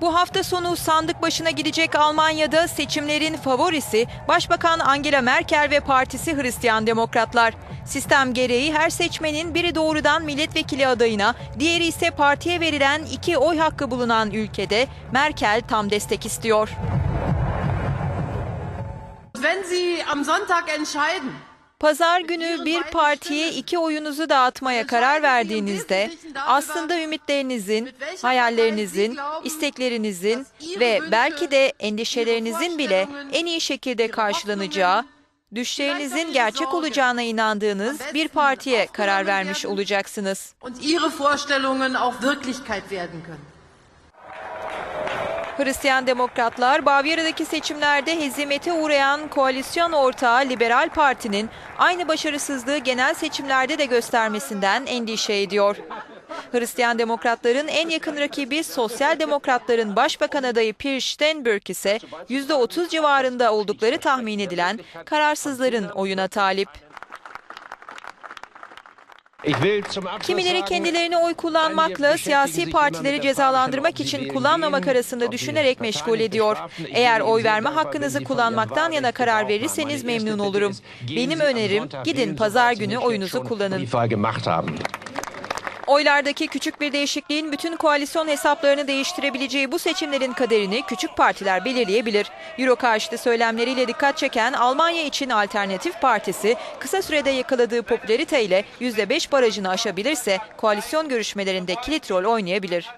Bu hafta sonu sandık başına gidecek Almanya'da seçimlerin favorisi Başbakan Angela Merkel ve partisi Hristiyan Demokratlar. Sistem gereği her seçmenin biri doğrudan milletvekili adayına, diğeri ise partiye verilen iki oy hakkı bulunan ülkede Merkel tam destek istiyor. Wenn Sie am Sonntag entscheiden, Pazar günü bir partiye iki oyunuzu dağıtmaya karar verdiğinizde aslında ümitlerinizin, hayallerinizin, isteklerinizin ve belki de endişelerinizin bile en iyi şekilde karşılanacağı, düşlerinizin gerçek olacağına inandığınız bir partiye karar vermiş olacaksınız. Hristiyan Demokratlar, Bavyera'daki seçimlerde hezimete uğrayan koalisyon ortağı Liberal Parti'nin aynı başarısızlığı genel seçimlerde de göstermesinden endişe ediyor. Hristiyan Demokratların en yakın rakibi Sosyal Demokratların Başbakan adayı Pierre Steinbrück ise %30 civarında oldukları tahmin edilen kararsızların oyuna talip. Kimileri kendilerine oy kullanmakla siyasi partileri cezalandırmak için kullanmamak arasında düşünerek meşgul ediyor. Eğer oy verme hakkınızı kullanmaktan yana karar verirseniz memnun olurum. Benim önerim gidin pazar günü oyunuzu kullanın. Oylardaki küçük bir değişikliğin bütün koalisyon hesaplarını değiştirebileceği bu seçimlerin kaderini küçük partiler belirleyebilir. Euro karşıtı söylemleriyle dikkat çeken Almanya için Alternatif Partisi kısa sürede yakaladığı popülariteyle %5 barajını aşabilirse koalisyon görüşmelerinde kilit rol oynayabilir.